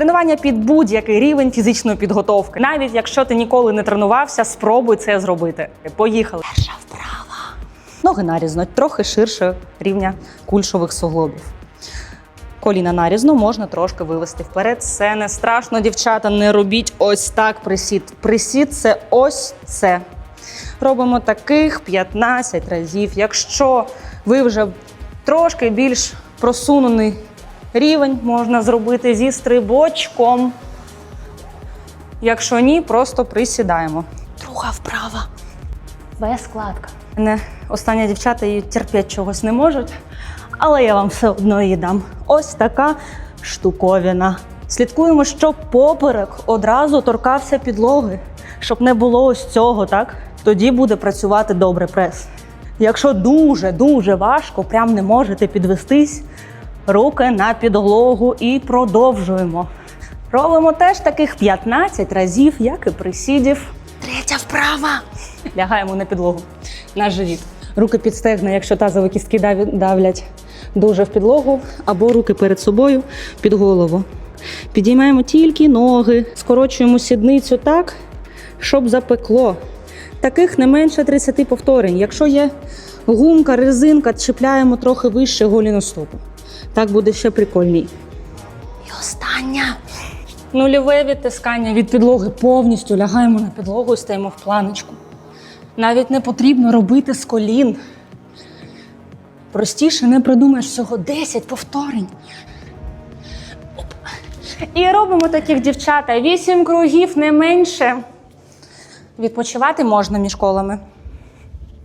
Тренування під будь-який рівень фізичної підготовки. Навіть якщо ти ніколи не тренувався, спробуй це зробити. Поїхали. Перша вправа. Ноги нарізно, трохи ширше рівня кульшових суглобів. Коліна нарізно можна трошки вивести вперед. Це не страшно, дівчата. Не робіть ось так присід. Присід це ось це. Робимо таких 15 разів. Якщо ви вже трошки більш просунений рівень, можна зробити зі стрибочком. Якщо ні, просто присідаємо. Друга вправа. Без складка. Не останні дівчата її терпіть чогось не можуть, але я вам все одно її дам. Ось така штуковина. Слідкуємо, щоб поперек одразу торкався підлоги, щоб не було ось цього, так? Тоді буде працювати добре прес. Якщо дуже-дуже важко, прям не можете підвестись, руки на підлогу і продовжуємо. Робимо теж таких 15 разів, як і присідів. Третя вправа. Лягаємо на підлогу, на живіт. Руки під стегна, якщо тазові кістки давлять дуже в підлогу, або руки перед собою під голову. Підіймаємо тільки ноги, скорочуємо сідницю так, щоб запекло. Таких не менше 30 повторень. Якщо є гумка, резинка, чіпляємо трохи вище голіну стопу. Так буде ще прикольній. І остання. Нульове відтискання від підлоги. Повністю лягаємо на підлогу і стаємо в планочку. Навіть не потрібно робити з колін. Простіше не придумаєш всього 10 повторень. Оп. І робимо таких дівчата 8 кругів не менше. Відпочивати можна між колами.